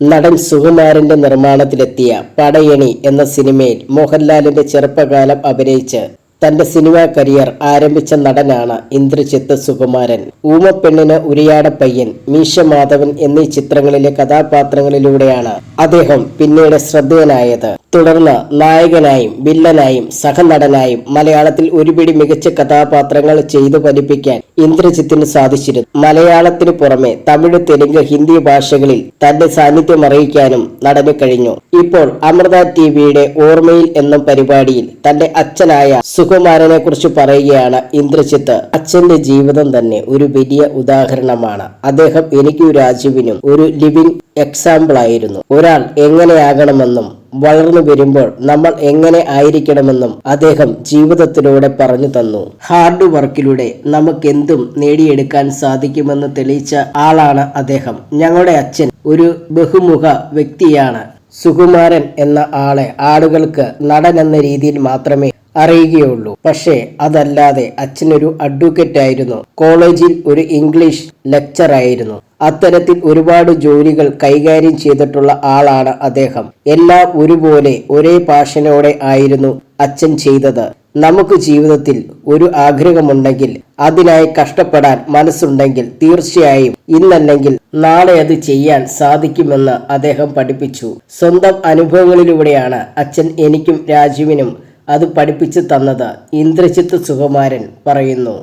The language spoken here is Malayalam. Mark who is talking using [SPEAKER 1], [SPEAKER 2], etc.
[SPEAKER 1] നടൻ സുകുമാരന്റെ നിർമ്മാണത്തിലെത്തിയ പടയണി എന്ന സിനിമയിൽ മോഹൻലാലിന്റെ ചെറുപ്പകാലം അഭിനയിച്ച് തന്റെ സിനിമാ കരിയർ ആരംഭിച്ച നടനാണ് ഇന്ദ്രജിത്ത് സുകുമാരൻ. ഊമപ്പെണ്ണിന് ഉരിയാട പയ്യൻ മീശ മാധവൻ എന്നീ ചിത്രങ്ങളിലെ കഥാപാത്രങ്ങളിലൂടെയാണ് അദ്ദേഹം പിന്നീട് ശ്രദ്ധേയനായത്. തുടർന്ന് നായകനായും വില്ലനായും സഹനടനായും മലയാളത്തിൽ ഒരുപിടി മികച്ച കഥാപാത്രങ്ങൾ ചെയ്തു ഫലിപ്പിക്കാൻ ഇന്ദ്രജിത്തിന് സാധിച്ചിരുന്നു. മലയാളത്തിനു പുറമെ തമിഴ് തെലുങ്ക് ഹിന്ദി ഭാഷകളിൽ തന്റെ സാന്നിധ്യം അറിയിക്കാനും നടന് കഴിഞ്ഞു. ഇപ്പോൾ അമൃത ടി വിയുടെ ഓർമ്മയിൽ എന്ന പരിപാടിയിൽ തന്റെ അച്ഛനായ സുകുമാരനെ കുറിച്ച് പറയുകയാണ് ഇന്ദ്രജിത്ത്. അച്ഛന്റെ ജീവിതം തന്നെ ഒരു വലിയ ഉദാഹരണമാണ്. അദ്ദേഹം എനിക്കും രാജുവിനും ഒരു ലിവിംഗ് എക്സാമ്പിൾ ആയിരുന്നു. ഒരാൾ എങ്ങനെയാകണമെന്നും വളർന്നു വരുമ്പോൾ നമ്മൾ എങ്ങനെ ആയിരിക്കണമെന്നും അദ്ദേഹം ജീവിതത്തിലൂടെ പറഞ്ഞു തന്നു. ഹാർഡ് വർക്കിലൂടെ നമുക്കെന്തും നേടിയെടുക്കാൻ സാധിക്കുമെന്ന് തെളിയിച്ച ആളാണ് അദ്ദേഹം. ഞങ്ങളുടെ അച്ഛൻ ഒരു ബഹുമുഖ വ്യക്തിയാണ്. സുകുമാരൻ എന്ന ആളെ ആളുകൾക്ക് നടൻ എന്ന രീതിയിൽ മാത്രമേ അറിയുകയുള്ളൂ. പക്ഷേ അതല്ലാതെ അച്ഛനൊരു അഡ്വക്കേറ്റ് ആയിരുന്നു. കോളേജിൽ ഒരു ഇംഗ്ലീഷ് ലെക്ചർ ആയിരുന്നു. അത്തരത്തിൽ ഒരുപാട് ജോലികൾ കൈകാര്യം ചെയ്തിട്ടുള്ള ആളാണ് അദ്ദേഹം. എല്ലാം ഒരുപോലെ ഒരേ പാഷനോടെ ആയിരുന്നു അച്ഛൻ ചെയ്തത്. നമുക്ക് ജീവിതത്തിൽ ഒരു ആഗ്രഹമുണ്ടെങ്കിൽ അതിനായി കഷ്ടപ്പെടാൻ മനസ്സുണ്ടെങ്കിൽ തീർച്ചയായും ഇന്നല്ലെങ്കിൽ നാളെ അത് ചെയ്യാൻ സാധിക്കുമെന്ന് അദ്ദേഹം പഠിപ്പിച്ചു. സ്വന്തം അനുഭവങ്ങളിലൂടെയാണ് അച്ഛൻ എനിക്കും രാജുവിനും അത് പഠിപ്പിച്ചു തന്നത്. ഇന്ദ്രജിത്ത് സുകുമാരൻ പറയുന്നു.